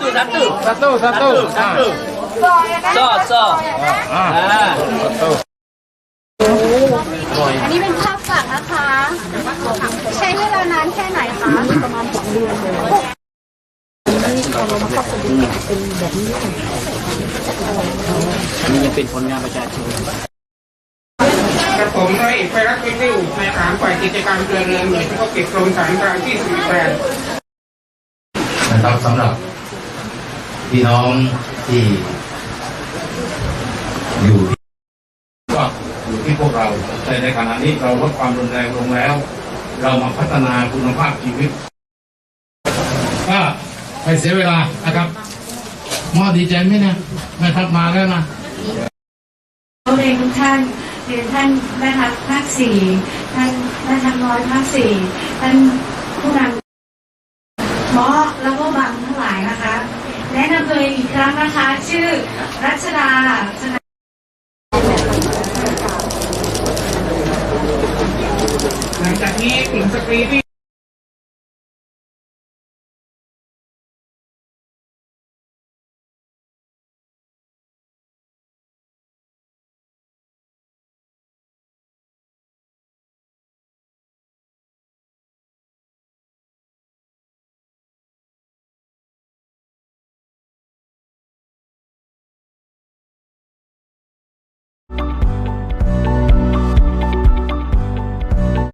ตุนัตตู้นัตตู้นัตตุซอซออ่าอ่าอันนี้เป็นภาพฝากนะคะ ใช้เวลานานแค่ไหนคะประมาณสองเดือนเลยนี่ยังเป็นผลงานประชาชน กระผมร้อยเอกไพรัตน์วิทิวในฐานฝ่ายกิจการเรือเรือนหน่วยเฉพาะกิจกรมฐานพรานที่48นะครับสำหรับพี่น้องที่อยู่ก็อยู่ที่พวกเราแต่ในขณะนี้เราลดความรุนแรงลงแล้ว เรามาพัฒนาคุณภาพชีวิตก็ไปเสียเวลานะครับหมอดีใจไหมเนี่ยแม่ทัพมาแล้วนะเรียนทุกท่าน คือท่านแม่ทัพภาคสี่ท่านแม่ทัพน้อยภาคสี่ท่านผู้นำหมอแล้วก็บังทั้งหลายนะคะ แนะนำตัวเองอีกครั้งนะคะ ชื่อรัชดาชนะหลังจากนี้กลุ่มสตรีที่